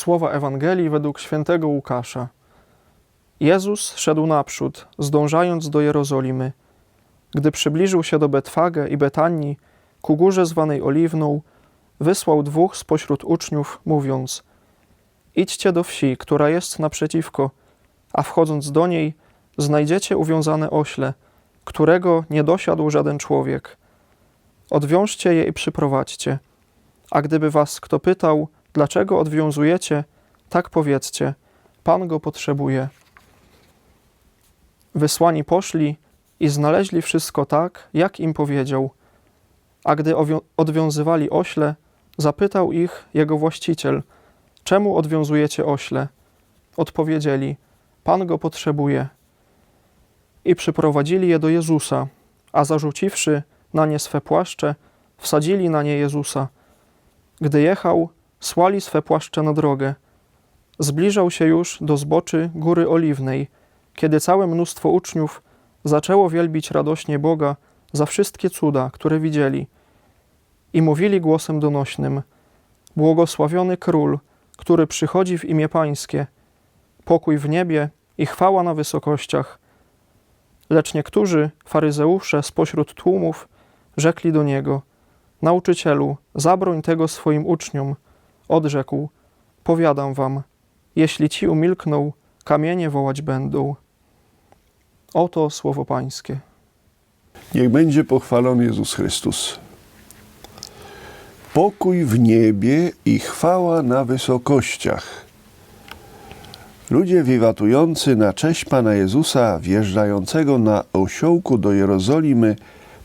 Słowa Ewangelii według świętego Łukasza. Jezus szedł naprzód, zdążając do Jerozolimy. Gdy przybliżył się do Betfage i Betanii, ku górze zwanej Oliwną, wysłał dwóch spośród uczniów, mówiąc: Idźcie do wsi, która jest naprzeciwko, a wchodząc do niej, znajdziecie uwiązane ośle, którego nie dosiadł żaden człowiek. Odwiążcie je i przyprowadźcie. A gdyby was kto pytał, dlaczego odwiązujecie, tak powiedzcie: Pan go potrzebuje. Wysłani poszli i znaleźli wszystko tak, jak im powiedział. A gdy odwiązywali ośle, zapytał ich jego właściciel: Czemu odwiązujecie ośle? Odpowiedzieli: Pan go potrzebuje. I przyprowadzili je do Jezusa, a zarzuciwszy na nie swe płaszcze, wsadzili na nie Jezusa. Gdy jechał, słali swe płaszcze na drogę. Zbliżał się już do zboczy Góry Oliwnej, kiedy całe mnóstwo uczniów zaczęło wielbić radośnie Boga za wszystkie cuda, które widzieli. I mówili głosem donośnym: Błogosławiony król, który przychodzi w imię Pańskie, pokój w niebie i chwała na wysokościach. Lecz niektórzy faryzeusze spośród tłumów rzekli do niego: Nauczycielu, zabroń tego swoim uczniom. Odrzekł: Powiadam wam, jeśli ci umilkną, kamienie wołać będą. Oto słowo Pańskie. Niech będzie pochwalony Jezus Chrystus. Pokój w niebie i chwała na wysokościach. Ludzie wiwatujący na cześć Pana Jezusa, wjeżdżającego na osiołku do Jerozolimy,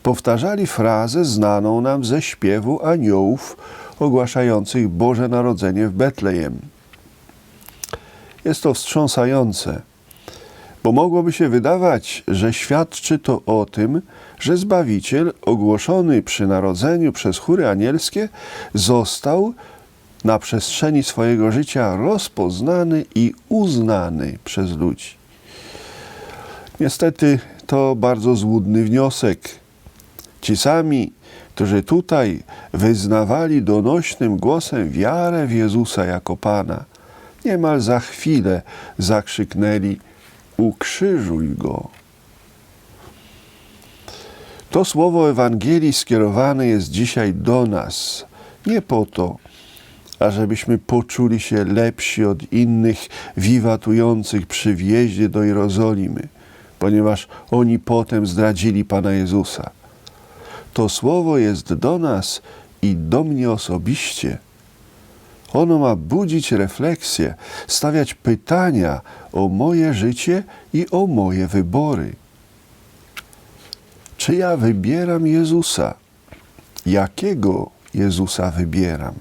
powtarzali frazę znaną nam ze śpiewu aniołów ogłaszających Boże Narodzenie w Betlejem. Jest to wstrząsające bo mogłoby się wydawać, że świadczy to o tym, że Zbawiciel ogłoszony przy narodzeniu przez chóry anielskie został na przestrzeni swojego życia rozpoznany i uznany przez ludzi. Niestety to bardzo złudny wniosek. Ci sami, którzy tutaj wyznawali donośnym głosem wiarę w Jezusa jako Pana, niemal za chwilę zakrzyknęli ukrzyżuj go. To słowo Ewangelii skierowane jest dzisiaj do nas, nie po to, ażebyśmy poczuli się lepsi od innych wiwatujących przy wjeździe do Jerozolimy, ponieważ oni potem zdradzili Pana Jezusa. To słowo jest do nas i do mnie osobiście. Ono ma budzić refleksję, stawiać pytania o moje życie i o moje wybory. Czy ja wybieram Jezusa? Jakiego Jezusa wybieram?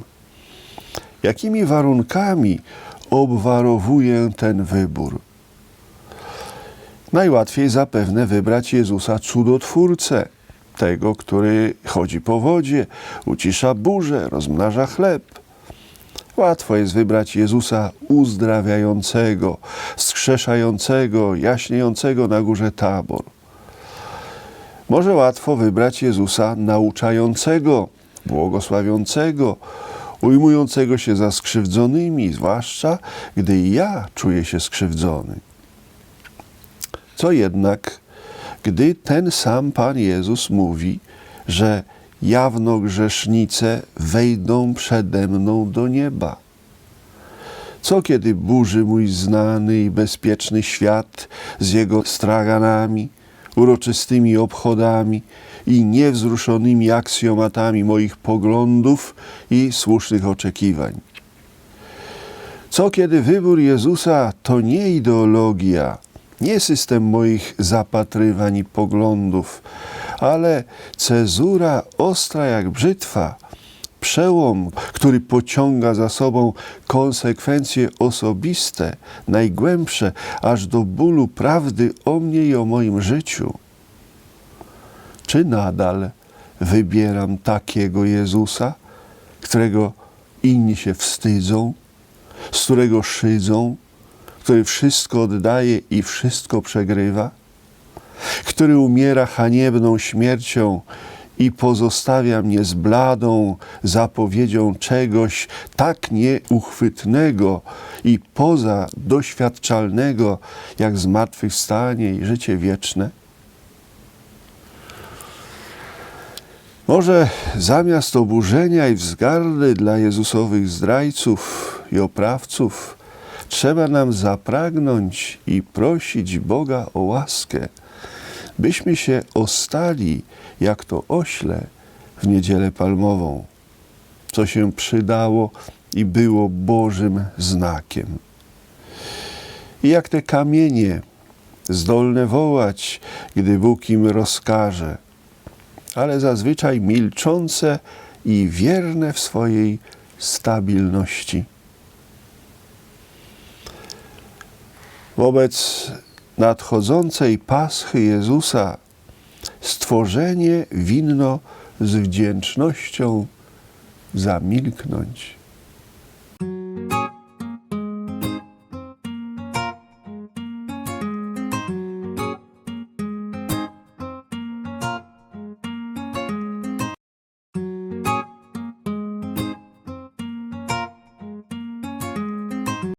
Jakimi warunkami obwarowuję ten wybór? Najłatwiej zapewne wybrać Jezusa cudotwórcę, tego, który chodzi po wodzie, ucisza burzę, rozmnaża chleb. Łatwo jest wybrać Jezusa uzdrawiającego, skrzeszającego, jaśniejącego na górze tabor. Może łatwo wybrać Jezusa nauczającego, błogosławiącego, ujmującego się za skrzywdzonymi, zwłaszcza gdy ja czuję się skrzywdzony. Co jednak, gdy ten sam Pan Jezus mówi, że jawno grzesznice wejdą przede mną do nieba. Co kiedy burzy mój znany i bezpieczny świat z jego straganami, uroczystymi obchodami i niewzruszonymi aksjomatami moich poglądów i słusznych oczekiwań? Co kiedy wybór Jezusa to nie ideologia, nie system moich zapatrywań i poglądów, ale cezura ostra jak brzytwa, przełom, który pociąga za sobą konsekwencje osobiste, najgłębsze, aż do bólu prawdy o mnie i o moim życiu. Czy nadal wybieram takiego Jezusa, którego inni się wstydzą, z którego szydzą, który wszystko oddaje i wszystko przegrywa? który umiera haniebną śmiercią i pozostawia mnie z bladą zapowiedzią czegoś tak nieuchwytnego i poza doświadczalnego jak zmartwychwstanie i życie wieczne? Może zamiast oburzenia i wzgardy dla Jezusowych zdrajców i oprawców, trzeba nam zapragnąć i prosić Boga o łaskę, byśmy się ostali jak to ośle w niedzielę palmową, co się przydało i było Bożym znakiem. I jak te kamienie zdolne wołać, gdy Bóg im rozkaże, ale zazwyczaj milczące i wierne w swojej stabilności. Wobec nadchodzącej paschy Jezusa stworzenie winno z wdzięcznością zamilknąć.